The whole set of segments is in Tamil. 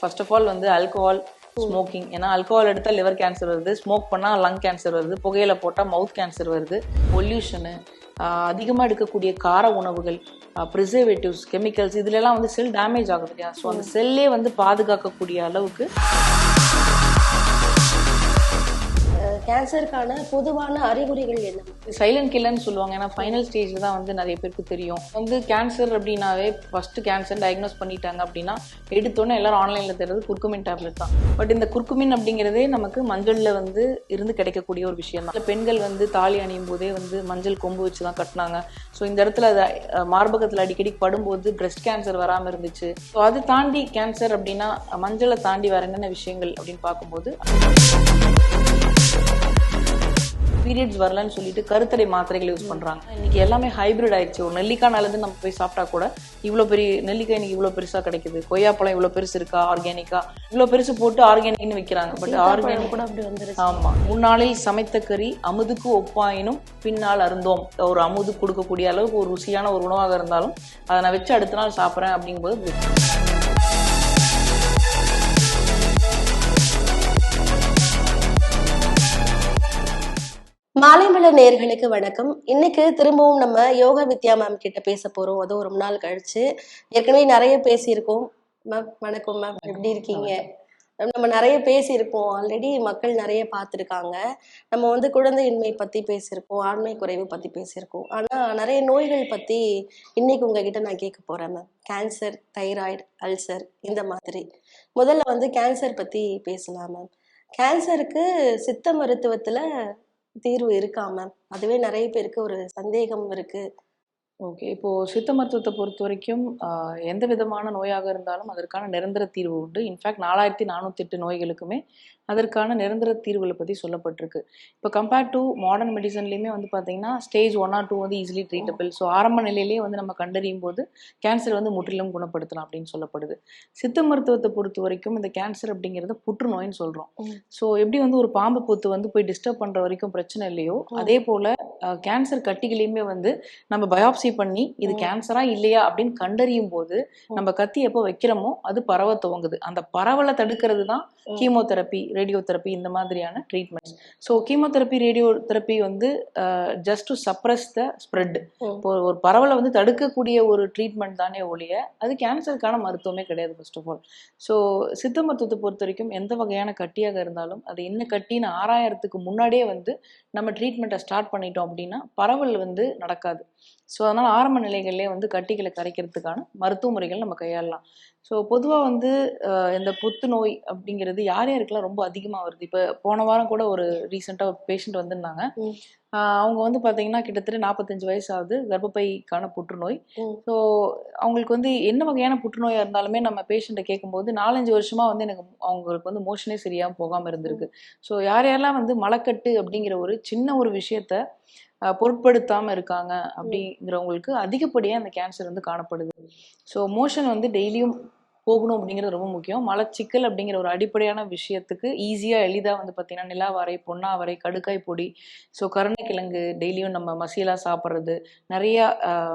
ஃபர்ஸ்ட் ஆஃப் ஆல் வந்து ஆல்கஹால் ஸ்மோக்கிங் ஏன்னா ஆல்கோஹால் எடுத்தால் லிவர் கேன்சர் வருது. ஸ்மோக் பண்ணால் லங் கேன்சர் வருது. புகையில போட்டால் மவுத் கேன்சர் வருது. பொல்யூஷனு அதிகமாக எடுக்கக்கூடிய கார உணவுகள் ப்ரிசர்வேட்டிவ்ஸ் கெமிக்கல்ஸ் இதுலலாம் வந்து செல் டேமேஜ் ஆகுது இல்லையா? ஸோ அந்த செல்லே வந்து பாதுகாக்கக்கூடிய அளவுக்கு கேன்சருக்கான பொதுவான அறிகுறிகள் என்ன? சைலண்ட் கில்லர்னு சொல்லுவாங்க. ஏன்னா ஃபைனல் ஸ்டேஜில் தான் வந்து நிறைய பேருக்கு தெரியும். வந்து கேன்சர் அப்படின்னாவே ஃபர்ஸ்ட் கேன்சர் டயக்னோஸ் பண்ணிட்டாங்க அப்படின்னா எடுத்தோன்னே எல்லாரும் ஆன்லைனில் தருது குர்குமின் டேப்லெட் தான். பட் இந்த குர்குமின் அப்படிங்கிறதே நமக்கு மஞ்சளில் வந்து இருந்து கிடைக்கக்கூடிய ஒரு விஷயம் தான் பெண்கள் வந்து தாலி அணியும் போதே வந்து மஞ்சள் கொம்பு வச்சு தான் கட்டினாங்க. ஸோ இந்த இடத்துல அது மார்பகத்தில் அடிக்கடி படும்போது பிரஸ்ட் கேன்சர் வராமல் இருந்துச்சு. ஸோ அது தாண்டி கேன்சர் அப்படின்னா மஞ்சளை தாண்டி வேற என்னென்ன விஷயங்கள் அப்படின்னு பார்க்கும்போது பீரியட்ஸ் வரலன்னு சொல்லிட்டு கருத்தடை மாத்திரைகள் யூஸ் பண்றாங்க. இன்னைக்கு எல்லாமே ஹைபிரிட் ஆயிடுச்சு. ஒரு நெல்லிக்காய் நல்லது நம்ம போய் சாப்பிட்டா கூட இவ்வளோ பெரிய நெல்லிக்காய் இன்னைக்கு இவ்வளோ பெருசா கிடைக்குது. கொய்யாப்பழம் இவ்வளோ பெருசு இருக்கா? ஆர்கானிக்கா இவ்வளோ பெருசு போட்டு ஆர்கானிக்னு விற்கிறாங்க பட் ஆர்கானிக் கூட அப்படி வந்துருச்சு. ஆமா. முன்னாளில் சமைத்த கறி அமுதுக்கு ஒப்பாயினும் பின்னால் அருந்தோம். ஒரு அமுது கொடுக்கக்கூடிய அளவுக்கு ஒரு ருசியான ஒரு உணவாக இருந்தாலும் அதை நான் வச்சு அடுத்த நாள் சாப்பிட்றேன் அப்படிங்கும்போது மாலைமல நேர்களுக்கு வணக்கம். இன்னைக்கு திரும்பவும் நம்ம யோகா வித்யா மேம் கிட்ட பேச போறோம். அது ஒரு நாள் கழிச்சு. ஏற்கனவே நிறைய பேசியிருக்கோம். மேம் வணக்கம் மேம் எப்படி இருக்கீங்க? மேம் நம்ம நிறைய பேசியிருக்கோம். ஆல்ரெடி மக்கள் நிறைய பார்த்துருக்காங்க. நம்ம வந்து குழந்தையின்மை பத்தி பேசியிருக்கோம். ஆண்மை குறைவு பத்தி பேசியிருக்கோம். ஆனா நிறைய நோய்கள் பத்தி இன்னைக்கு உங்ககிட்ட நான் கேட்க போறேன் மேம் கேன்சர் தைராய்டு அல்சர் இந்த மாதிரி. முதல்ல வந்து கேன்சர் பத்தி பேசலாம் மேம் கேன்சருக்கு சித்த மருத்துவத்துல தீர்வு இருக்கா மேம் அதுவே நிறைய பேருக்கு ஒரு சந்தேகம் இருக்கு. ஓகே இப்போ சித்த மருத்துவத்தை பொறுத்த வரைக்கும் எந்த விதமான நோயாக இருந்தாலும் அதற்கான நிரந்தர தீர்வு உண்டு. இன்ஃபேக்ட் நாலாயிரத்தி நானூத்தி எட்டு நோய்களுக்குமே அதற்கான நிரந்தர தீர்வுகளை பற்றி சொல்லப்பட்டிருக்கு. இப்போ கம்பேர்ட் டு மாடர்ன் மெடிசன்லையுமே வந்து பார்த்தீங்கன்னா ஸ்டேஜ் ஒன் ஆர் டூ வந்து ஈஸிலி ட்ரீட்டபிள் ஸோ ஆரம்ப நிலையிலேயே வந்து நம்ம கண்டறியும் போது கேன்சர் வந்து முற்றிலும் குணப்படுத்தலாம் அப்படின்னு சொல்லப்படுது. சித்த மருத்துவத்தை பொறுத்த வரைக்கும் இந்த கேன்சர் அப்படிங்கிறது புற்றுநோயின்னு சொல்கிறோம். ஸோ எப்படி வந்து ஒரு பாம்பு பொத்து வந்து போய் டிஸ்டர்ப் பண்ணுற வரைக்கும் பிரச்சனை இல்லையோ அதே போல் கேன்சர் கட்டிகளையுமே வந்து நம்ம பயாப்சி பண்ணி இது. கேன்சரா இல்லையா அப்படின்னு கண்டறியும் போது நம்ம கத்தி எப்போ வைக்கிறோமோ அது பரவ துவங்குது அந்த பரவலை தடுக்கிறது தான். கீமோதெரப்பி ரேடியோதெரப்பி இந்த மாதிரியான ட்ரீட்மெண்ட்ஸ் ஸோ கீமோதெரப்பி ரேடியோதெரப்பி வந்து just to suppress the spread. இப்போ ஒரு பரவலை வந்து தடுக்கக்கூடிய ஒரு ட்ரீட்மெண்ட் தானே ஒழிய அது கேன்சருக்கான மருத்துவமே கிடையாது ஃபர்ஸ்ட் ஆஃப் ஆல் ஸோ சித்த மருத்துவத்தை பொறுத்த வரைக்கும் எந்த வகையான கட்டியாக இருந்தாலும் அது என்ன கட்டின்னு ஆறாயிரத்துக்கு முன்னாடியே வந்து நம்ம ட்ரீட்மெண்ட்டை ஸ்டார்ட் பண்ணிட்டோம் அப்படின்னா பரவல் வந்து நடக்காது. ஸோ அதனால் ஆரம்ப நிலைகள்லேயே வந்து கட்டிகளை கரைக்கிறதுக்கான மருத்துவ முறைகள் நம்ம கையாளலாம். ஸோ பொதுவாக வந்து அஹ், இந்த புத்துநோய் அப்படிங்கிறது யார் யாருக்கெல்லாம் ரொம்ப அதிகமாக வருது? இப்போ போன வாரம் கூட ஒரு ரீசெண்டாக ஒரு பேஷண்ட் வந்திருந்தாங்க. அவங்க வந்து பார்த்தீங்கன்னா கிட்டத்தட்ட நாற்பத்தஞ்சு வயசு ஆகுது கர்ப்பப்பைக்கான புற்றுநோய். ஸோ அவங்களுக்கு வந்து என்ன வகையான புற்றுநோயாக இருந்தாலுமே நம்ம பேஷண்ட்டை கேட்கும்போது நாலஞ்சு வருஷமா வந்து எனக்கு அவங்களுக்கு வந்து மோஷனே சரியாம போகாமல் இருந்திருக்கு. ஸோ யார் யாரெல்லாம் வந்து மலக்கட்டு அப்படிங்கிற ஒரு சின்ன ஒரு விஷயத்த ஆஹ் பொருட்படுத்தாம இருக்காங்க அப்படிங்கிறவங்களுக்கு அதிகப்படியாக அந்த கேன்சர் வந்து காணப்படுது. ஸோ மோஷன் வந்து டெய்லியும் போகணும் அப்படிங்கிறது ரொம்ப முக்கியம். மலச்சிக்கல் அப்படிங்கிற ஒரு அடிப்படையான விஷயத்துக்கு ஈஸியாக எளிதாக வந்து பார்த்தீங்கன்னா நிலாவரை பொன்னாவரை கடுக்காய் பொடி ஸோ கருணைக்கிழங்கு டெய்லியும் நம்ம மசியலாக சாப்பிட்றது. நிறையா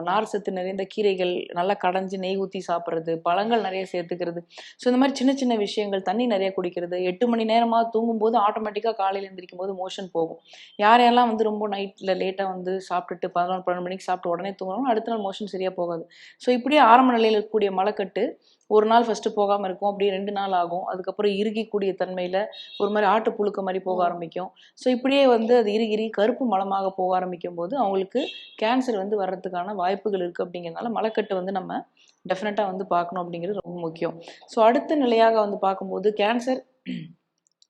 நார் சத்து நிறைந்த கீரைகள் நல்லா கடைஞ்சி நெய் ஊற்றி சாப்பிட்றது பழங்கள் நிறைய சேர்த்துக்கிறது. ஸோ இந்த மாதிரி சின்ன சின்ன விஷயங்கள் தண்ணி நிறைய குடிக்கிறது எட்டு மணி நேரமாக தூங்கும்போது ஆட்டோமேட்டிக்காக காலையில் எழுந்திரிக்கும் போது மோஷன் போகும். யார் யாரெல்லாம் வந்து ரொம்ப நைட்டில் லேட்டாக வந்து சாப்பிட்டுட்டு பதினொன்று பன்னெண்டு மணிக்கு சாப்பிட்டு உடனே தூங்கணும் அடுத்த நாள் மோஷன் சரியாக போகாது. ஸோ இப்படியே ஆரம்ப நிலையில் இருக்கக்கூடிய மலக்கட்டு ஒரு நாள் ஃபஸ்ட்டு போகாமல் இருக்கும் அப்படியே ரெண்டு நாள் ஆகும் அதுக்கப்புறம் இறுகிக்கூடிய தன்மையில் ஒரு மாதிரி ஆட்டு புழுக்க மாதிரி போக. ஆரம்பிக்கும் ஸோ இப்படியே வந்து அது இறுகி இறுகி கருப்பு மலமாக போக ஆரம்பிக்கும் போது அவங்களுக்கு கேன்சர் வந்து வர்றதுக்கான வாய்ப்புகள் இருக்குது அப்படிங்கிறதுனால மலக்கட்டு வந்து நம்ம டெஃபினட்டாக வந்து பார்க்கணும் அப்படிங்கிறது ரொம்ப முக்கியம் ஸோ அடுத்த நிலையாக வந்து பார்க்கும்போது கேன்சர்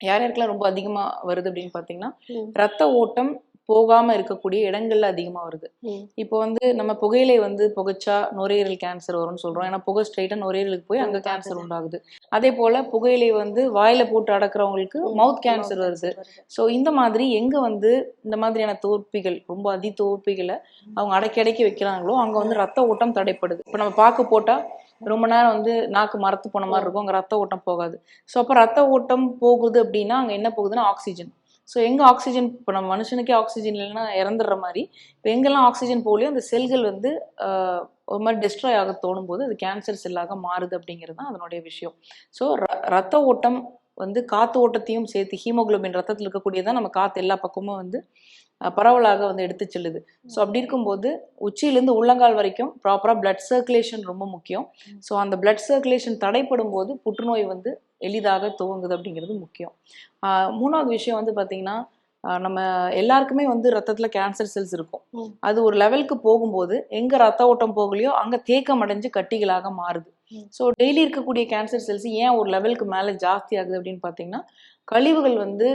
யார் யாருக்கெல்லாம் ரொம்ப அதிகமாக வருது அப்படின்னு பார்த்தீங்கன்னா. ரத்த ஓட்டம் போகாம இருக்கக்கூடிய இடங்கள்ல அதிகமா வருது. இப்போ வந்து நம்ம புகையிலை வந்து புகைச்சா நுரையீரல் கேன்சர் வரும்னு சொல்றோம். ஏன்னா புகை ஸ்ட்ரைட்டா நுரையீரலுக்கு போய் அங்க கேன்சர். உண்டாகுது. அதே போல புகையிலை வந்து வாயில போட்டு அடக்குறவங்களுக்கு. மவுத் கேன்சர் வருது. ஸோ இந்த மாதிரி எங்க வந்து இந்த மாதிரியான தோற்பிகள் ரொம்ப அதி தோற்பிகளை அவங்க அடக்கி அடக்கி வைக்கிறாங்களோ அங்க வந்து ரத்த ஓட்டம் தடைப்படுது. இப்போ நம்ம பாக்கு போட்டா ரொம்ப நேரம் வந்து நாக்கு மரத்து போன மாதிரி இருக்கும். அங்க ரத்த ஓட்டம் போகாது. ஸோ அப்போ ரத்த ஓட்டம் போகுது அப்படின்னா அங்க என்ன போகுதுன்னா ஆக்சிஜன். ஸோ எங்கே ஆக்சிஜன் இப்போ நம்ம மனுஷனுக்கே ஆக்சிஜன் இல்லைன்னா இறந்துடுற மாதிரி இப்போ எங்கெல்லாம் ஆக்சிஜன் போலியோ அந்த செல்கள் வந்து ஒரு மாதிரி டெஸ்ட்ராய் ஆக தோணும் போது அது கேன்சர் செல்லாக மாறுது அப்படிங்கிறது தான் அதனுடைய விஷயம். ஸோ ரத்த ஓட்டம் வந்து காத்து ஓட்டத்தையும் சேர்த்து ஹீமோகுளோபின் ரத்தத்தில் இருக்கக்கூடியதான் நம்ம காற்று எல்லா பக்கமும் வந்து பரவலாக வந்து எடுத்து செல்லுது ஸோ அப்படி இருக்கும்போது உச்சியிலேருந்து உள்ளங்கால் வரைக்கும் ப்ராப்பராக பிளட் சர்க்குலேஷன் ரொம்ப முக்கியம் ஸோ அந்த பிளட் சர்க்குலேஷன் தடைப்படும் போது புற்றுநோய் வந்து எளிதாக துவங்குது அப்படிங்கிறது முக்கியம் மூணாவது விஷயம் வந்து பார்த்தீங்கன்னா நம்ம எல்லாருக்குமே வந்து ரத்தத்தில் கேன்சர் செல்ஸ் இருக்கும். அது ஒரு லெவலுக்கு போகும்போது எங்கே ரத்த ஓட்டம் போகலையோ அங்கே தேக்கம் அடைஞ்சு கட்டிகளாக மாறுது. ஸோ டெய்லி இருக்கக்கூடிய கேன்சர் செல்ஸ் ஏன் ஒரு லெவலுக்கு மேலே ஜாஸ்தி ஆகுது அப்படின்னு பார்த்தீங்கன்னா கழிவுகள் வந்து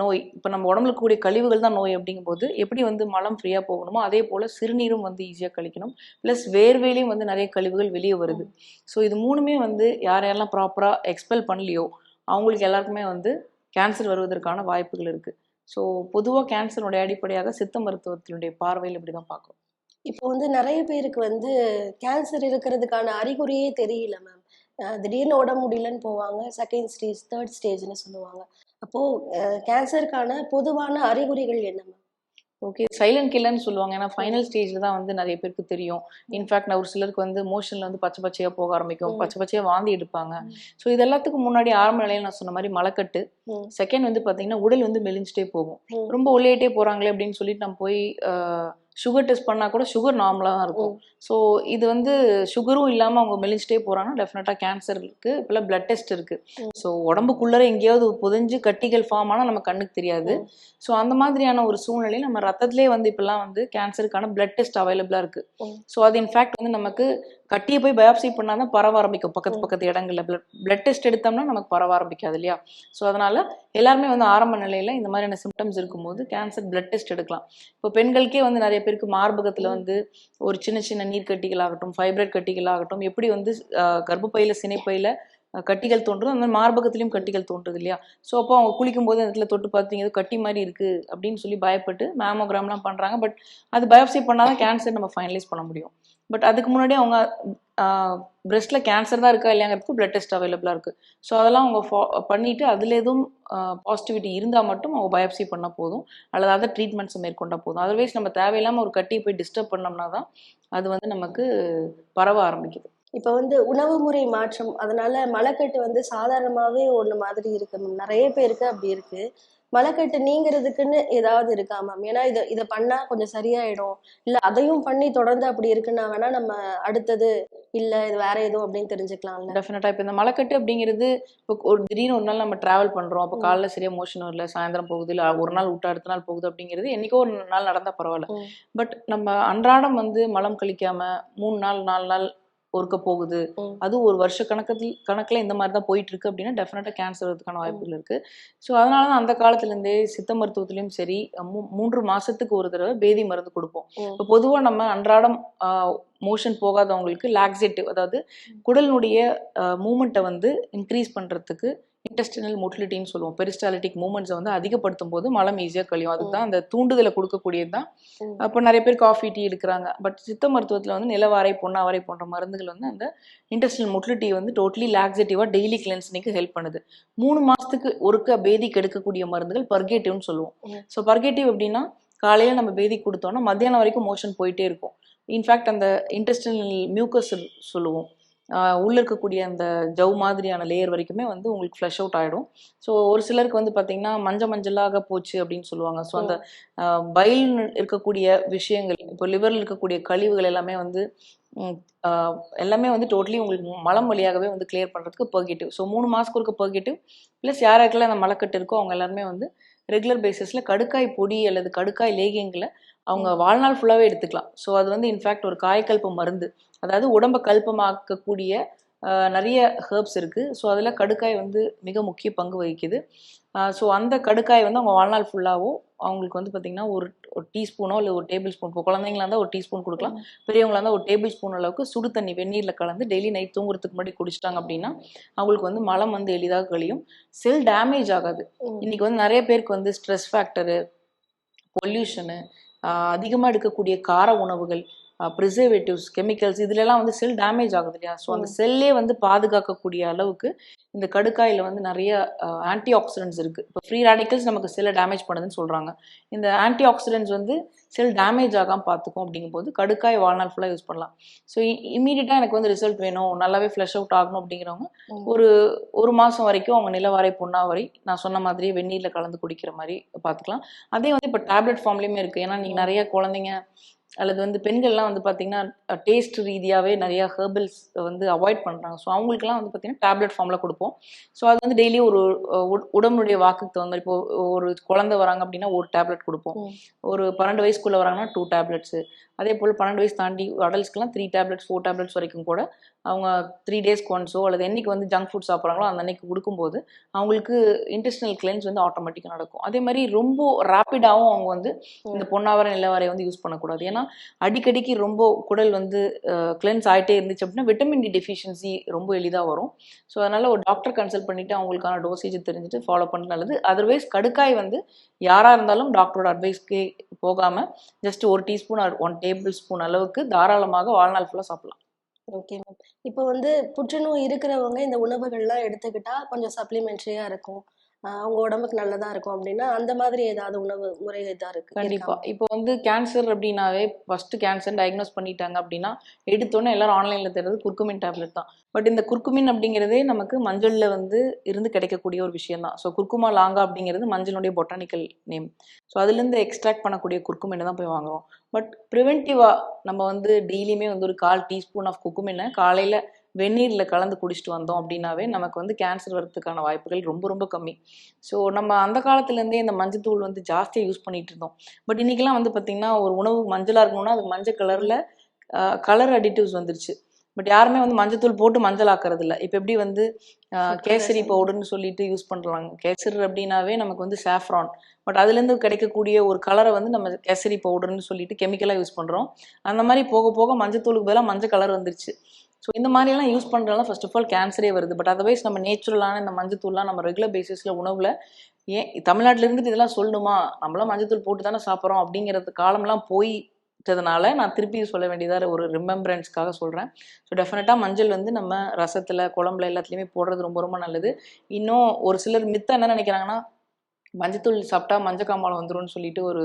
நோய். இப்போ நம்ம உடம்புல கூடிய கழிவுகள் தான் நோய் அப்படிங்கும்போது எப்படி வந்து மலம் ஃப்ரீயாக போகணுமோ அதே போல் சிறுநீரும் வந்து ஈஸியாக கழிக்கணும். ப்ளஸ் வேர்வேலையும் வந்து நிறைய கழிவுகள் வெளியே வருது. ஸோ இது மூணுமே வந்து யார் யாரெல்லாம் ப்ராப்பராக எக்ஸ்பெல் பண்ணலையோ அவங்களுக்கு எல்லாருக்குமே வந்து கேன்சர் வருவதற்கான வாய்ப்புகள் இருக்குது ஸோ பொதுவாக கேன்சருடைய அடிப்படையாக சித்த மருத்துவத்தினுடைய பார்வையில் இப்படி தான் பார்க்குறோம். இப்போ வந்து நிறைய பேருக்கு வந்து கேன்சர் இருக்கிறதுக்கான அறிகுறியே தெரியல மேம் திடீர்னு உடம்பு முடியலன்னு போவாங்க. செகண்ட் ஸ்டேஜ் தேர்ட் ஸ்டேஜ்னு சொல்லுவாங்க. அப்போ கேன்சருக்கான பொதுவான அறிகுறிகள் என்ன மேம் ஓகே சைலண்ட் கில்லர்னு சொல்லுவாங்க. ஏன்னா ஃபைனல் ஸ்டேஜில் தான் வந்து நிறைய பேருக்கு தெரியும். இன்ஃபேக்ட் நான் ஒரு சிலருக்கு வந்து மோஷனில் வந்து பச்சை பச்சையாக போக ஆரம்பிக்கும். பச்சை பச்சையாக வாந்தி எடுப்பாங்க. ஸோ இது எல்லாத்துக்கும் முன்னாடி ஆரம்ப நிலையில் நான் சொன்ன மாதிரி மலக்கட்டு. செகண்ட் வந்து பார்த்தீங்கன்னா உடல் வந்து மெலிஞ்சிட்டே போகும். ரொம்ப ஒல்லியாயிட்டே போகிறாங்களே அப்படின்னு சொல்லிட்டு நம்ம போய் சுகர் டெஸ்ட் பண்ணால் கூட சுகர் நார்மலாக தான் இருக்கும் ஸோ இது வந்து சுகரும் இல்லாமல் அவங்க மெலிஞ்சிட்டே போகிறாங்கன்னா டெஃபினட்டாக கேன்சர் இருக்குது இப்போல்லாம் பிளட் டெஸ்ட் இருக்குது. ஸோ உடம்புக்குள்ளே எங்கேயாவது புதைஞ்சு கட்டிகள் ஃபார்ம் ஆனால் நம்ம கண்ணுக்கு தெரியாது. ஸோ அந்த மாதிரியான ஒரு சூழ்நிலையில் நம்ம ரத்தத்திலே வந்து இப்போல்லாம் வந்து கேன்சருக்கான பிளட் டெஸ்ட் அவைலபிளாக இருக்குது. ஸோ அது இன்ஃபேக்ட் வந்து நமக்கு கட்டியை போய் பயாப்சி பண்ணால் தான் பரவ ஆரம்பிக்கும். பக்கத்து. பக்கத்து இடங்களில். பிளட் பிளட் டெஸ்ட் எடுத்தோம்னா நமக்கு பரவ ஆரம்பிக்காது இல்லையா? ஸோ அதனால எல்லாருமே வந்து ஆரம்ப நிலையில் இந்த மாதிரியான சிம்டம்ஸ் இருக்கும்போது கேன்சர் பிளட் டெஸ்ட் எடுக்கலாம். இப்போ பெண்களுக்கே வந்து நிறைய பேருக்கு மார்பகத்தில். வந்து ஒரு சின்ன சின்ன நீர் கட்டிகள் ஆகட்டும் ஃபைப்ரட் கட்டிகள் ஆகட்டும் எப்படி வந்து கர்ப்பப்பையில சினைப்பையில கட்டிகள் தோன்றும் அந்த மாதிரி மார்பகத்திலையும் கட்டிகள் தோன்றுது இல்லையா? ஸோ அப்போ அவங்க குளிக்கும் போது அந்த இடத்துல தொட்டு பார்த்தீங்க ஏதோ கட்டி மாதிரி இருக்கு அப்படின்னு சொல்லி பயப்பட்டு மேமோகிராம்லாம் பண்றாங்க. பட் அது பயோப்சி பண்ணாதான் கேன்சர் நம்ம ஃபைனலைஸ் பண்ண முடியும். பட் அதுக்கு முன்னாடி அவங்க பிரெஸ்ட்ல கேன்சர் தான் இருக்கா இல்லையாங்கிறதுக்கு பிளட் டெஸ்ட் அவைலபிளாக இருக்கு. ஸோ அதெல்லாம் அவங்க ஃபா பண்ணிட்டு அதில் எதுவும் பாசிட்டிவிட்டி இருந்தால் மட்டும் அவங்க பயோப்சி பண்ணால் போதும். அல்லது அதை ட்ரீட்மெண்ட்ஸ் மேற்கொண்டால் போதும். அதர்வைஸ் நம்ம தேவையில்லாமல் ஒரு கட்டியை போய் டிஸ்டர்ப் பண்ணோம்னா தான் அது வந்து நமக்கு பரவ ஆரம்பிக்குது. இப்போ வந்து உணவு முறை மாற்றம் அதனால மலக்கட்டு வந்து சாதாரணமாவே ஒன்று மாதிரி இருக்கு. நிறைய பேருக்கு அப்படி இருக்கு. மலக்கட்டு நீங்கிறதுக்குன்னு ஏதாவது இருக்கா மேம் ஏன்னா இதை இதை பண்ணா கொஞ்சம் சரியாயிடும். இல்ல அதையும் பண்ணி தொடர்ந்து அப்படி இருக்குன்னா வேணா நம்ம அடுத்தது இல்ல இது வேற ஏதோ அப்படின்னு தெரிஞ்சுக்கலாம்ல. டெஃபினட்டாக இப்போ இந்த மலைக்கட்டு அப்படிங்கிறது இப்போ ஒரு திடீர்னு ஒரு நாள் நம்ம ட்ராவல் பண்ணுறோம் அப்போ. காலைல சரியாக மோஷன் வரல சாயந்தரம் போகுது இல்லை ஒரு நாள் விட்டு அடுத்த நாள் போகுது அப்படிங்கிறது என்னைக்கோ ஒரு நாள் நடந்தால் பரவாயில்ல. பட் நம்ம அன்றாடம் வந்து மலம் கழிக்காம மூணு நாள் நாலு நாள் ஒருக்க போகுது. அதுவும் ஒரு வருஷ கணக்கத்தில் கணக்கில் இந்த மாதிரி தான் போயிட்டு இருக்கு அப்படின்னா டெஃபினட்டாக கேன்சர் வரதுக்கான வாய்ப்புகள் இருக்கு ஸோ அதனால தான் அந்த காலத்துலேருந்தே சித்த மருத்துவத்திலையும் சரி மூன்று மாசத்துக்கு ஒரு தடவை பேதி மருந்து கொடுப்போம். இப்போ பொதுவாக நம்ம அன்றாடம் மோஷன் போகாதவங்களுக்கு லாக்ஸேட்டிவ் அதாவது குடலினுடைய மூமெண்ட்டை வந்து இன்க்ரீஸ் பண்ணுறதுக்கு இன்டெஸ்டினல் மொட்டிலிட்டின்னு சொல்லுவோம். பெரிஸ்டாலிட்டிக் மூமெண்ட்ஸை வந்து அதிகப்படுத்தும் போது மலம் ஈஸியாக கழியும். அதுக்கு தான் அந்த தூண்டுதலை கொடுக்கக்கூடியது தான். அப்போ நிறைய பேர் காஃபி டீ எடுக்கிறாங்க. பட் சித்த மருத்துவத்தில் வந்து நிலவாரை பொன்னாவாரை போன்ற மருந்துகள் வந்து அந்த இன்டெஸ்டினல் மொட்டிலிட்டியை வந்து டோட்டலி லாக்ஸேட்டிவாக டெய்லி கிளென்சிங்க்கு ஹெல்ப் பண்ணுது. மூணு மாதத்துக்கு ஒருக்க பேதி கெடுக்கக்கூடிய மருந்துகள் பர்கேட்டிவ்னு சொல்லுவோம். ஸோ பர்கேட்டிவ் எப்படின்னா காலையில் நம்ம பேதி கொடுத்தோம்னா மத்தியானம் வரைக்கும் மோஷன் போயிட்டே இருக்கும். இன்ஃபேக்ட் அந்த இன்டெஸ்டினல் மியூக்கஸ் சொல்லுவோம். உள்ளே உள்ள இருக்கக்கூடிய அந்த ஜவ் மாதிரியான லேயர் வரைக்குமே வந்து உங்களுக்கு ஃப்ளஷ் அவுட் ஆகிடும் ஸோ ஒரு சிலருக்கு வந்து பார்த்தீங்கன்னா மஞ்ச மஞ்சளாக போச்சு அப்படின்னு சொல்லுவாங்க. ஸோ அந்த பயில் இருக்கக்கூடிய விஷயங்கள் இப்போ லிவரில் இருக்கக்கூடிய கழிவுகள் எல்லாமே வந்து எல்லாமே வந்து டோட்டலி உங்களுக்கு மலம் வழியாகவே வந்து கிளியர் பண்ணுறதுக்கு பர்கேட்டிவ் ஸோ மூணு மாதத்துக்கு இருக்க பர்கேட்டிவ் ப்ளஸ் யாருக்கெல்லாம் அந்த மலக்கட்டு இருக்கோ அவங்க எல்லாருமே வந்து ரெகுலர் பேசிஸில் கடுக்காய் பொடி அல்லது கடுக்காய் லேகியங்களை அவங்க வாழ்நாள் ஃபுல்லாகவே எடுத்துக்கலாம். ஸோ அது வந்து இன்ஃபேக்ட் ஒரு காயக்கல்ப மருந்து. அதாவது உடம்பை கல்பமாக்கக்கூடிய நிறைய ஹெர்ப்ஸ் இருக்குது ஸோ அதில் கடுக்காய் வந்து மிக முக்கிய பங்கு வகிக்குது. ஸோ அந்த கடுக்காய் வந்து அவங்க வாழ்நாள் ஃபுல்லாகவும் அவங்களுக்கு வந்து பார்த்திங்கன்னா ஒரு ஒரு டீஸ்பூனோ இல்லை ஒரு டேபிள் ஸ்பூன் இப்போ குழந்தைங்களா இருந்தால் ஒரு டீஸ்பூன் கொடுக்கலாம். பெரியவங்களா இருந்தால் ஒரு டேபிள் ஸ்பூன் அளவுக்கு சுடு தண்ணி வெந்நீரில் கலந்து டெய்லி நைட் தூங்குறதுக்கு முன்னாடி குடிச்சிட்டாங்க அப்படின்னா அவங்களுக்கு வந்து மலம் வந்து எளிதாக கழியும். செல் டேமேஜ் ஆகாது. இன்னைக்கு வந்து நிறைய பேருக்கு வந்து ஸ்ட்ரெஸ் ஃபேக்டரு பொல்யூஷனு அதிகமாக எடுக்கக்கூடிய கார உணவுகள் ப்ரிசர்வேட்டிவ்ஸ் கெமிக்கல்ஸ் இதுலலாம் வந்து செல் டேமேஜ் ஆகுது இல்லையா? ஸோ அந்த. செல்லே வந்து பாதுகாக்கக்கூடிய அளவுக்கு இந்த கடுக்காயில் வந்து நிறைய ஆன்டி ஆக்சிடென்ட்ஸ் இருக்குது இப்போ ஃப்ரீ ரேடிக்கல்ஸ் நமக்கு செல்லை டேமேஜ் பண்ணுதுன்னு சொல்கிறாங்க இந்த ஆன்டி ஆக்சிடென்ட்ஸ் வந்து செல் டேமேஜ் ஆகாமல் பார்த்துக்கும் அப்படிங்கும்போது கடுக்காய் வாழ்நாள் ஃபுல்லாக யூஸ் பண்ணலாம். ஸோ இமீடியட்டாக எனக்கு வந்து ரிசல்ட் வேணும். நல்லாவே ஃப்ளஷ் அவுட் ஆகணும் அப்படிங்கிறவங்க. ஒரு ஒரு மாதம் வரைக்கும் அவங்க நிலவாரை புண்ணா வரை நான் சொன்ன மாதிரி வெந்நீரில் கலந்து குடிக்கிற மாதிரி பார்த்துக்கலாம் அதே வந்து இப்போ டேப்லெட் ஃபார்ம்லேயுமே இருக்குது ஏன்னா நீங்கள் நிறைய குழந்தைங்க அல்லது வந்து பெண்கள்லாம் வந்து பார்த்தீங்கன்னா டேஸ்ட் ரீதியாகவே நிறைய ஹெர்பல்ஸ் வந்து அவாய்ட் பண்ணுறாங்க ஸோ அவங்களுக்குலாம் வந்து பார்த்தீங்கன்னா டேப்லெட் ஃபார்மில் கொடுப்போம். ஸோ அது வந்து டெய்லி ஒரு உடம்புடைய வாக்குக்கு தகுந்த மாதிரி. இப்போ ஒரு குழந்தை வராங்க அப்படின்னா ஒரு டேப்லெட் கொடுப்போம். ஒரு பன்னெண்டு வயசுக்குள்ளே வராங்கன்னா டூ டேப்லெட்ஸு அதே போல் பன்னெண்டு வயசு தாண்டி அடல்ட்ஸ்க்குலாம் த்ரீ டேப்லெட்ஸ் ஃபோர் டேப்லெட்ஸ் வரைக்கும் கூட அவங்க த்ரீ டேஸ்க்கு ஒன்ஸோ அல்லது என்னைக்கு வந்து ஜங்க் ஃபுட் சாப்பிட்றாங்களோ அந்த அன்னைக்கு கொடுக்கும்போது அவங்களுக்கு இன்டெஸ்டினல் கிளென்ஸ் வந்து ஆட்டோமேட்டிக்காக நடக்கும். அதே மாதிரி ரொம்ப ரேப்பிடாகவும் அவங்க வந்து இந்த பொன்னாவரை நிலவரை வந்து யூஸ் பண்ணக்கூடாது. ஏன்னா அடிக்கடிக்கு ரொம்ப குடல் வந்து கிளென்ஸ் ஆகிட்டே இருந்துச்சு அப்படின்னா விட்டமின் டி டெஃபிஷியன்சி ரொம்ப எளிதாக வரும். ஸோ அதனால் ஒரு டாக்டர் கன்சல்ட் பண்ணிவிட்டு அவங்களுக்கான டோசேஜ் தெரிஞ்சுட்டு ஃபாலோ பண்ணுறது நல்லது. அதர்வைஸ் கடுக்காய் வந்து யாராக இருந்தாலும் டாக்டரோட அட்வைஸ்க்கு போகாமல் ஜஸ்ட் ஒரு டீஸ்பூன் ஒன் டேபிள் ஸ்பூன் அளவுக்கு தாராளமாக வாழ்நாள் ஃபுல்லாக சாப்பிடலாம். ஓகே மேம் இப்போ வந்து புற்றுநோய் இருக்கிறவங்க இந்த உணவுகள்லாம் எடுத்துக்கிட்டா கொஞ்சம் சப்ளிமெண்ட்ரியா இருக்கும். அவங்க உடம்புக்கு நல்லதா இருக்கும் அப்படின்னா அந்த மாதிரி ஏதாவது உணவு முறை இதா இருக்கு. கண்டிப்பா? இப்போ வந்து கேன்சர் அப்படின்னாவே ஃபர்ஸ்ட் கேன்சர் டயக்னோஸ் பண்ணிட்டாங்க அப்படின்னா எடுத்தோன்னே எல்லாரும் ஆன்லைன்ல தேடுறது குர்குமின் டேப்லெட் தான். பட் இந்த குர்குமின் அப்படிங்கிறதே நமக்கு மஞ்சள்ல வந்து இருந்து கிடைக்கக்கூடிய ஒரு விஷயம் தான். ஸோ குர்குமா லாங்கா அப்படிங்கிறது மஞ்சளுடைய பொட்டானிக்கல் நேம் ஸோ அதுலேருந்து எக்ஸ்ட்ராக்ட் பண்ணக்கூடிய குர்குமினை தான் போய் வாங்குறோம். பட் ப்ரிவென்டிவா நம்ம வந்து டெய்லியுமே வந்து ஒரு கால் டீஸ்பூன் ஆஃப் குக்குமினை காலையில வெந்நீரில் கலந்து குடிச்சிட்டு வந்தோம் அப்படின்னாவே நமக்கு வந்து கேன்சர் வரதுக்கான வாய்ப்புகள் ரொம்ப ரொம்ப கம்மி. ஸோ நம்ம அந்த காலத்துலேருந்தே இந்த மஞ்சத்தூள் வந்து ஜாஸ்தியாக யூஸ் பண்ணிட்டு இருந்தோம். பட் இன்னைக்கெல்லாம் வந்து பார்த்திங்கன்னா ஒரு உணவு மஞ்சளாக இருக்கணும்னா அதுக்கு மஞ்சள் கலரில் கலர் அடிட்டிவ்ஸ் வந்துருச்சு. பட் யாருமே வந்து மஞ்சத்தூள் போட்டு மஞ்சள் ஆக்குறது இல்லை இப்போ எப்படி வந்து கேசரி. பவுடர்னு சொல்லிட்டு யூஸ் பண்ணுறாங்க கேசரி அப்படின்னாவே நமக்கு வந்து சாஃப்ரான் பட் அதுலேருந்து கிடைக்கக்கூடிய ஒரு கலரை வந்து நம்ம கேசரி பவுடர்னு சொல்லிட்டு கெமிக்கலாக யூஸ் பண்ணுறோம் அந்த மாதிரி போக போக மஞ்சத்தூளுக்கு பதிலாக மஞ்சள் கலர் வந்துருச்சு. ஸோ இந்த மாதிரிலாம் யூஸ் பண்ணுறதுனால ஃபர்ஸ்ட் ஆஃப் ஆல் கேன்சரே வருது. பட் அதர்வைஸ் நம்ம நேச்சுரலான இந்த மஞ்சத்தூள்லாம் நம்ம ரெகுலர் பேசிஸில் உணவில் ஏன் தமிழ்நாட்டில் இருந்துட்டு இதெல்லாம் சொல்லணுமா? நம்மளாம் மஞ்சத்தூள் போட்டு தானே சாப்பிட்றோம் அப்படிங்கிறது காலம்லாம் போயிட்டதுனால நான் திருப்பி சொல்ல வேண்டியதாக ஒரு ரிமெம்பரன்ஸ்க்காக சொல்கிறேன் ஸோ டெஃபினட்டாக மஞ்சள் வந்து நம்ம ரசத்தில் குழம்புல எல்லாத்துலேயுமே போடுறது ரொம்ப ரொம்ப நல்லது. இன்னும் ஒரு சிலர் மித்த என்ன நினைக்கிறாங்கன்னா மஞ்சத்தூள் சாப்பிட்டா மஞ்சள் காமாலம் வந்துரும்னு சொல்லிட்டு ஒரு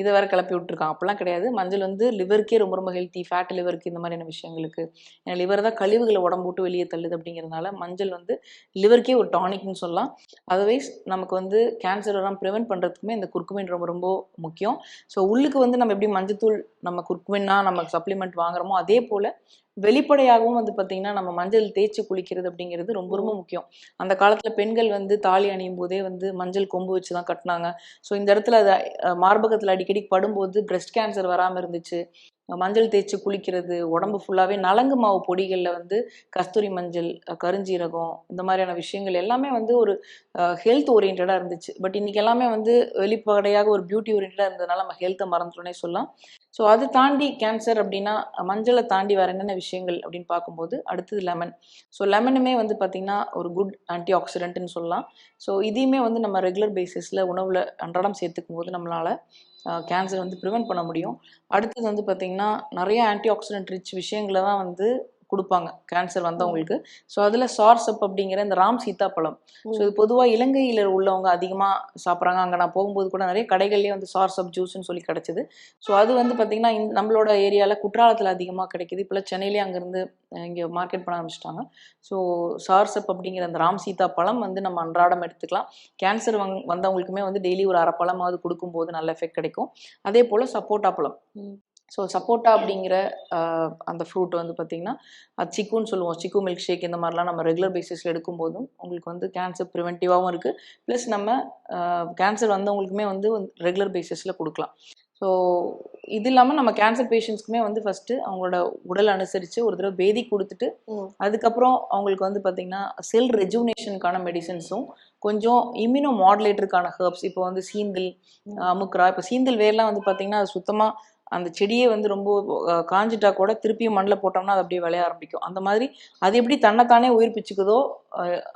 இதை வேற கிளப்பி விட்டுருக்காங்க. அப்படிலாம் கிடையாது. மஞ்சள் வந்து லிவருக்கே ரொம்ப ரொம்ப ஹெல்த்தி ஃபேட் லிவருக்கு இந்த மாதிரியான விஷயங்களுக்கு. ஏன்னா லிவர் தான் கழிவுகளை உடம்பு விட்டு வெளியே தள்ளுது அப்படிங்கிறதுனால மஞ்சள் வந்து லிவருக்கே ஒரு டானிக்னு சொல்லலாம். அதர்வைஸ் நமக்கு வந்து கேன்சர் வராமல் ப்ரிவென்ட் பண்ணுறதுக்குமே இந்த குர்குமின் ரொம்ப ரொம்ப முக்கியம். ஸோ உள்ளுக்கு வந்து நம்ம எப்படி மஞ்சத்தூள் நம்ம குர்குமின்னா நம்ம சப்ளிமெண்ட் வாங்குறோமோ அதே போல் வெளிப்படையாகவும் வந்து பார்த்திங்கன்னா நம்ம மஞ்சள் தேய்ச்சி குளிக்கிறது அப்படிங்கிறது ரொம்ப ரொம்ப முக்கியம். அந்த காலத்தில் பெண்கள் வந்து தாலி அணியும் போதே வந்து மஞ்சள் கொம்பு வச்சு தான் கட்டினாங்க. ஸோ இந்த இடத்துல அது அஹ், மார்பகத்தில் அடிக்கடி படும்போது பிரஸ்ட் கேன்சர் வராமல் இருந்துச்சு. மஞ்சள் தேய்ச்சி குளிக்கிறது உடம்பு ஃபுல்லாகவே நலங்கு மாவு பொடிகளில் வந்து கஸ்தூரி மஞ்சள் கருஞ்சீரகம் இந்த மாதிரியான விஷயங்கள் எல்லாமே வந்து ஒரு ஹெல்த் ஓரியன்டாக இருந்துச்சு. பட் இன்றைக்கி எல்லாமே வந்து வெளிப்படையாக ஒரு பியூட்டி ஓரியன்டாக இருந்ததுனால நம்ம ஹெல்த்தை மறந்துட்டோன்னே சொல்லலாம். ஸோ அது தாண்டி கேன்சர் அப்படின்னா மஞ்சளை தாண்டி வேறு என்னென்ன விஷயங்கள் அப்படின்னு பார்க்கும்போது அடுத்தது லெமன் ஸோ லெமனுமே வந்து பார்த்திங்கன்னா ஒரு குட் ஆன்டி ஆக்சிடென்ட்னு சொல்லலாம். ஸோ இதையுமே வந்து நம்ம ரெகுலர் பேசிஸில் உணவில் அன்றாடம் சேர்த்துக்கும் போது நம்மளால் கேன்சர் வந்து ப்ரிவென்ட் பண்ண முடியும். அடுத்தது வந்து பார்த்திங்கன்னா நிறைய ஆன்டி ஆக்சிடென்ட் ரிச் விஷயங்களை தான் வந்து கொடுப்பாங்க. கேன்சர் வந்தவங்களுக்கு. ஸோ அதில் சார்சப் அப்படிங்கிற இந்த ராம் சீதாப்பழம் ஸோ இது பொதுவாக இலங்கையில் உள்ளவங்க அதிகமாக சாப்பிட்றாங்க. அங்கே நான் போகும்போது கூட நிறைய கடைகள்லேயே வந்து சார்சப் ஜூஸ்னு சொல்லி கிடச்சிது. ஸோ அது வந்து பார்த்திங்கன்னா நம்மளோட ஏரியாவில் குற்றாலத்தில் அதிகமாக கிடைக்குது. இப்போலாம் சென்னையிலே அங்கேருந்து இங்கே மார்க்கெட் பண்ண ஆரம்பிச்சிட்டாங்க. ஸோ சார்சப் அப்படிங்கிற அந்த ராம் சீதா பழம் வந்து நம்ம அன்றாடம் எடுத்துக்கலாம். கேன்சர் வங் வந்தவங்களுக்குமே வந்து டெய்லி ஒரு அரை பழமாவது கொடுக்கும்போது நல்ல எஃபெக்ட் கிடைக்கும். அதே போல் சப்போட்டா பழம். ஸோ சப்போட்டா அப்படிங்கிற அந்த ஃப்ரூட் வந்து பார்த்திங்கன்னா அது சிக்குன்னு சொல்லுவோம். சிக்கு மில்க் ஷேக் இந்த மாதிரிலாம் நம்ம ரெகுலர் பேசிஸில் எடுக்கும்போதும் உங்களுக்கு வந்து கேன்சர் ப்ரிவென்டிவாகவும் இருக்குது ப்ளஸ் நம்ம கேன்சர் வந்தவங்களுக்குமே வந்து ரெகுலர் பேசிஸில் கொடுக்கலாம். ஸோ இது இல்லாமல் நம்ம கேன்சர் பேஷண்ட்ஸ்க்குமே வந்து ஃபஸ்ட்டு அவங்களோட உடல் அனுசரித்து ஒரு தடவை பேதி கொடுத்துட்டு. அதுக்கப்புறம் அவங்களுக்கு வந்து பார்த்திங்கன்னா செல் ரெஜுனேஷனுக்கான மெடிசன்ஸும் கொஞ்சம் இம்யூனோ மாடுலேட்டருக்கான ஹெர்ப்ஸ் இப்போ வந்து சீந்தில் அமுக்குரா இப்போ சீந்தில் வேர்லாம் வந்து பார்த்திங்கன்னா அது சுத்தமாக அந்த செடியே வந்து ரொம்ப காஞ்சிட்டா கூட திருப்பியும் மண்ணில் போட்டோம்னா அது அப்படியே விளைய ஆரம்பிக்கும். அந்த மாதிரி அது எப்படி தன்னைத்தானே உயிர்ப்பிச்சுக்குதோ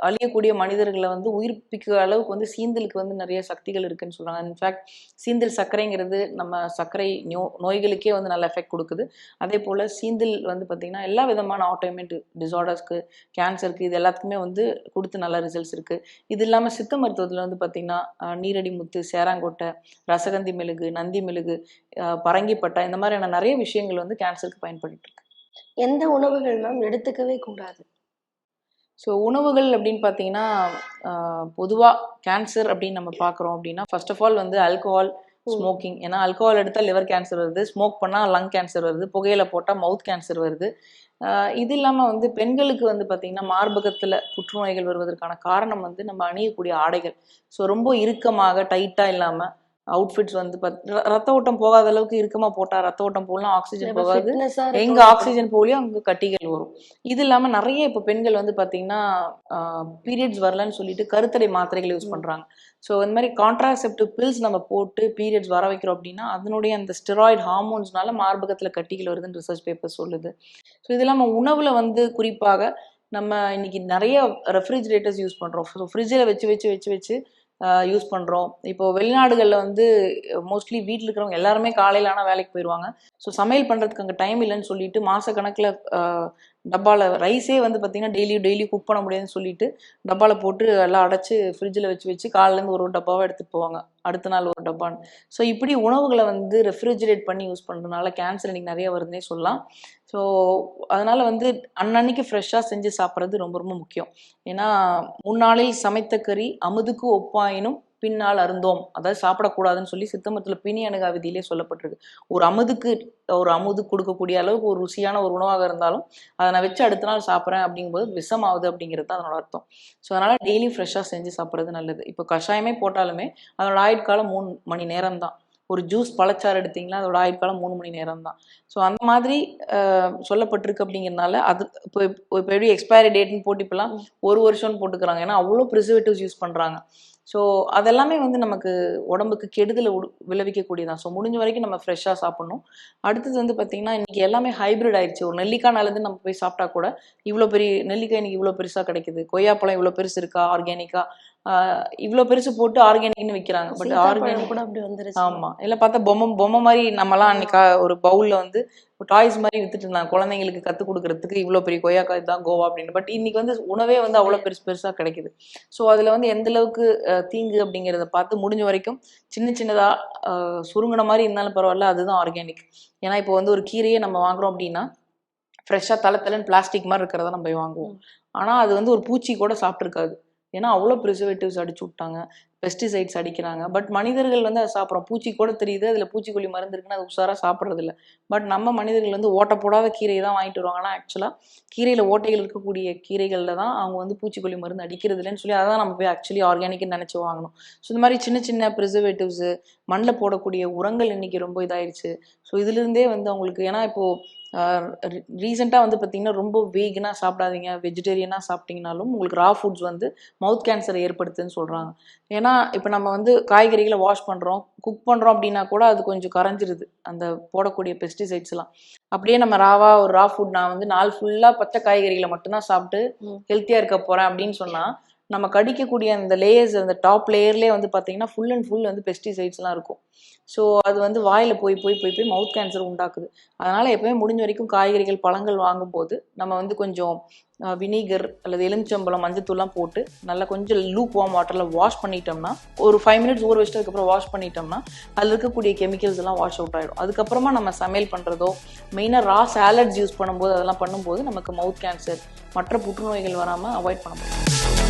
அழியக்கூடிய மனிதர்களை வந்து உயிர்ப்பிக்கிற அளவுக்கு வந்து சீந்தலுக்கு வந்து நிறைய சக்திகள் இருக்குன்னு சொல்கிறாங்க இன்ஃபேக்ட் சீந்தல் சர்க்கரைங்கிறது நம்ம சர்க்கரை நோ நோய்களுக்கே வந்து நல்ல எஃபெக்ட் கொடுக்குது. அதே போல் சீந்தல் வந்து பார்த்திங்கன்னா எல்லா விதமான ஆட்டோமேட் டிசார்டர்ஸ்க்கு கேன்சருக்கு இது எல்லாத்துக்குமே வந்து கொடுத்து நல்ல ரிசல்ட்ஸ் இருக்குது இது இல்லாமல் சித்த மருத்துவத்தில் வந்து பார்த்திங்கன்னா நீரடி முத்து சேராங்கோட்டை ரசகந்தி மெழுகு நந்தி மெழுகு பரங்கி பரங்கிப்பட்டை இந்த மாதிரியான நிறைய விஷயங்கள் வந்து கேன்சருக்கு பயன்பட்டு இருக்கு எந்த உணவுகள் மேம் எடுத்துக்கவே கூடாது? ஸோ உணவுகள் அப்படின்னு பார்த்தீங்கன்னா பொதுவாக கேன்சர் அப்படின்னு நம்ம பார்க்குறோம் அப்படின்னா ஃபர்ஸ்ட் ஆஃப் ஆல் வந்து ஆல்கோஹால் ஸ்மோக்கிங் ஏன்னா ஆல்கோஹால் எடுத்தால் லிவர் கேன்சர் வருது ஸ்மோக் பண்ணால் லங் கேன்சர் வருது புகையில போட்டால் மவுத் கேன்சர் வருது. இது இல்லாமல் வந்து பெண்களுக்கு வந்து பார்த்திங்கன்னா மார்பகத்தில் புற்றுநோய்கள் வருவதற்கான காரணம் வந்து நம்ம அணியக்கூடிய ஆடைகள். ஸோ ரொம்ப இறுக்கமாக டைட்டாக இல்லாமல் அவுட்ஃபிட்ஸ் வந்து ரத்த ஓட்டம் போகாத அளவுக்கு இறுக்கமாக போட்டால் ரத்த ஓட்டம் போகலாம் ஆக்சிஜன் போகாது. எங்க ஆக்சிஜன் போலியோ அங்க கட்டிகள் வரும். இது இல்லாம நிறைய இப்ப பெண்கள் வந்து பாத்தீங்கன்னா பீரியட்ஸ் வரலன்னு சொல்லிட்டு கருத்தடை மாத்திரைகள் யூஸ் பண்றாங்க. ஸோ இந்த மாதிரி கான்ட்ராசெப்டிவ் பில்ஸ் நம்ம போட்டு பீரியட்ஸ் வர வைக்கிறோம் அப்படின்னா அதனுடைய அந்த ஸ்டெராய்டு ஹார்மோன்ஸ்னால மார்பகத்துல கட்டிகள் வருதுன்னு ரிசர்ச் பேப்பர் சொல்லுது. ஸோ இது இல்லாம உணவுல வந்து குறிப்பாக நம்ம இன்னைக்கு நிறைய ரெஃப்ரிஜிரேட்டர்ஸ் யூஸ் பண்றோம். ஸோ ஃப்ரிட்ஜில் வச்சு வச்சு வச்சு வச்சு யூஸ் பண்ணுறோம் இப்போ வெளிநாடுகளில் வந்து மோஸ்ட்லி வீட்டில் இருக்கிறவங்க எல்லாருமே காலையிலான ஆனால் வேலைக்கு போயிடுவாங்க ஸோ சமையல் பண்ணுறதுக்கு அங்கே டைம் இல்லைன்னு சொல்லிட்டு மாதக்கணக்கில் டப்பாவில் ரைஸே வந்து பார்த்திங்கன்னா டெய்லி டெய்லி குக் பண்ண முடியாதுன்னு சொல்லிட்டு டப்பாவில் போட்டு எல்லாம் அடைச்சி ஃப்ரிட்ஜில் வச்சு வச்சு காலையிலேருந்து ஒரு ஒரு டப்பாவாக எடுத்துகிட்டு போவாங்க. அடுத்த நாள் ஒரு டப்பான்னு. ஸோ இப்படி உணவுகளை வந்து ரெஃப்ரிஜிரேட் பண்ணி யூஸ் பண்ணுறதுனால கேன்சர் இன்னைக்கு நிறைய வருதுன்னே சொல்லலாம். ஸோ அதனால் வந்து அன்னன்னைக்கு ஃப்ரெஷ்ஷாக செஞ்சு சாப்பிட்றது ரொம்ப ரொம்ப முக்கியம். ஏன்னா முன்னாளில் சமைத்த கறி அமுதுக்கு ஒப்பாயினும் பின்னால் அருந்தோம். அதாவது சாப்பிடக்கூடாதுன்னு சொல்லி சித்தமத்தில் பிணி அணுகா விதியிலே சொல்லப்பட்டிருக்கு. ஒரு அமுதுக்கு ஒரு அமுது கொடுக்கக்கூடிய அளவுக்கு ஒரு ருசியான ஒரு உணவாக இருந்தாலும் அதை நான் வச்சு அடுத்த நாள் சாப்பிட்றேன் அப்படிங்கும்போது விஷமாகுது அப்படிங்கிறது தான் அதனோட அர்த்தம். ஸோ அதனால் டெய்லி ஃப்ரெஷ்ஷாக செஞ்சு சாப்பிட்றது நல்லது. இப்போ கஷாயமே போட்டாலுமே அதனோட ஆயுட்காலம் மூணு மணி நேரம் தான். ஒரு ஜூஸ் பழச்சாறு எடுத்தீங்கன்னா அதோட ஆயுட்காலம் மூணு மணி நேரம் தான். ஸோ அந்த மாதிரி சொல்லப்பட்டிருக்கு அப்படிங்கிறனால அது இப்போ இப்போ எப்படி எக்ஸ்பைரி டேட்னு போட்டு இப்போலாம் ஒரு வருஷம்னு போட்டுக்கிறாங்க. ஏன்னா அவ்வளோ ப்ரிசர்வேட்டிவ்ஸ் யூஸ் பண்ணுறாங்க ஸோ அதெல்லாமே வந்து நமக்கு உடம்புக்கு கெடுதலை விளைவிக்கக்கூடியதான் ஸோ முடிஞ்ச வரைக்கும் நம்ம ஃப்ரெஷ்ஷாக சாப்பிடணும். அடுத்தது வந்து பார்த்திங்கன்னா இன்றைக்கி எல்லாமே ஹைப்ரிட் ஆயிடுச்சு ஒரு நெல்லிக்காய் நல்லது நம்ம போய் சாப்பிட்டா கூட இவ்வளோ பெரிய நெல்லிக்காய் இன்னைக்கு இவ்வளோ பெருசாக கிடைக்குது. கொய்யாப்பழம் இவ்வளோ பெருசு இருக்கா? ஆர்கானிக்காக இவ்வளோ பெருசு போட்டு ஆர்கானிக்னு விற்கிறாங்க பட் ஆர்கானிக் கூட அப்படி வந்துருச்சு. ஆமா. இல்ல பார்த்தா பொம்மை பொம்மை மாதிரி நம்மலாம் அன்னைக்கு ஒரு பவுல்ல வந்து டாய்ஸ் மாதிரி வித்துட்டு இருந்தாங்க. குழந்தைங்களுக்கு கத்து கொடுக்கறதுக்கு இவ்வளவு பெரிய கொய்யாக்காய் தான் கோவா அப்படின்னு. பட் இன்னைக்கு வந்து உணவே வந்து அவ்வளவு பெருசு பெருசா கிடைக்குது. ஸோ அதுல வந்து எந்த அளவுக்கு தீங்கு அப்படிங்கிறத பார்த்து முடிஞ்ச வரைக்கும் சின்ன சின்னதா அஹ், சுருங்குன மாதிரி இருந்தாலும் பரவாயில்ல அதுதான் ஆர்கானிக் ஏன்னா இப்போ வந்து ஒரு கீரையை நம்ம வாங்குறோம் அப்படின்னா ஃப்ரெஷ்ஷாக தலை தலைன்னு பிளாஸ்டிக் மாதிரி இருக்கிறத நம்ம போய் வாங்குவோம். ஆனால் அது வந்து ஒரு பூச்சி கூட சாப்பிட்ருக்காது ஏன்னா அவ்வளோ ப்ரிசர்வேட்டிவ்ஸ் அடிச்சு விட்டாங்க. பெஸ்டிசைட்ஸ் அடிக்கிறாங்க. பட் மனிதர்கள் வந்து அதை சாப்பிட்றோம். பூச்சி கூட தெரியுது. அதில் பூச்சிக்கொல்லி மருந்து இருக்குன்னு அது உஷாராக சாப்பிட்றதில்ல. பட் நம்ம மனிதர்கள் வந்து ஓட்டை போடாத கீரையை தான் வாங்கிட்டு வருவாங்க. ஆனால் ஆக்சுவலாக கீரையில் ஓட்டைகள் இருக்கக்கூடிய கீரைகளில் தான் அவங்க வந்து பூச்சிக்கொல்லி மருந்து அடிக்கிறது இல்லைன்னு சொல்லி அதான் நம்ம போய் ஆக்சுவலி ஆர்கானிக்னு நினச்சி வாங்கணும். ஸோ இந்த மாதிரி சின்ன சின்ன ப்ரிசர்வேட்டிவ்ஸு மண்ணில் போடக்கூடிய உரங்கள் இன்னைக்கு ரொம்ப இதாயிருச்சு. ஸோ இதுலேருந்தே வந்து அவங்களுக்கு ஏன்னா இப்போது ரீசெண்டாக வந்து பார்த்தீங்கன்னா ரொம்ப வீகனாக சாப்பிடாதீங்க. வெஜிடேரியனாக சாப்பிட்டீங்கனாலும் உங்களுக்கு ரா ஃபுட்ஸ் வந்து மவுத் கேன்சரை ஏற்படுத்துன்னு சொல்கிறாங்க ஏன்னா இப்போ நம்ம வந்து காய்கறிகளை வாஷ் பண்ணுறோம் குக் பண்ணுறோம் அப்படின்னா கூட அது கொஞ்சம் கரைஞ்சிருது அந்த போடக்கூடிய பெஸ்டிசைட்ஸ்லாம் அப்படியே நம்ம ராவா ஒரு ரா ஃபுட் நான் வந்து நாள் ஃபுல்லாக பச்சை காய்கறிகளை மட்டும்தான் சாப்பிட்டு. ஹெல்த்தியாக இருக்க போகிறேன் அப்படின்னு சொன்னால் நம்ம கடிக்கக்கூடிய அந்த லேயர்ஸ் அந்த டாப் லேயர்லேயே வந்து பார்த்தீங்கன்னா ஃபுல் அண்ட் ஃபுல் வந்து பெஸ்டிசைட்ஸ்லாம் இருக்கும். ஸோ அது வந்து வாயில் போய் போய் போய் போய் மவுத் கேன்சர் உண்டாக்குது. அதனால் எப்போயுமே முடிஞ்ச வரைக்கும் காய்கறிகள் பழங்கள் வாங்கும்போது நம்ம வந்து கொஞ்சம் வினிகர் அல்லது எலுமிச்சம்பழம் மஞ்சத்தூள்லாம் போட்டு நல்லா கொஞ்சம் லூப் வார்ம் வாட்டரில் வாஷ் பண்ணிட்டோம்னா ஒரு ஃபைவ் மினிட்ஸ் ஊற வச்சுட்டு அதுக்கப்புறம் வாஷ் பண்ணிட்டோம்னா அதில் இருக்கக்கூடிய கெமிக்கல்ஸ் எல்லாம் வாஷ் அவுட் ஆகிடும் அதுக்கப்புறமா நம்ம சமையல் பண்ணுறதோ மெயினாக ரா சாலட்ஸ் யூஸ் பண்ணும்போது அதெல்லாம் பண்ணும்போது நமக்கு மவுத் கேன்சர் மற்ற புற்றுநோய்கள் வராமல் அவாய்ட் பண்ண முடியும்.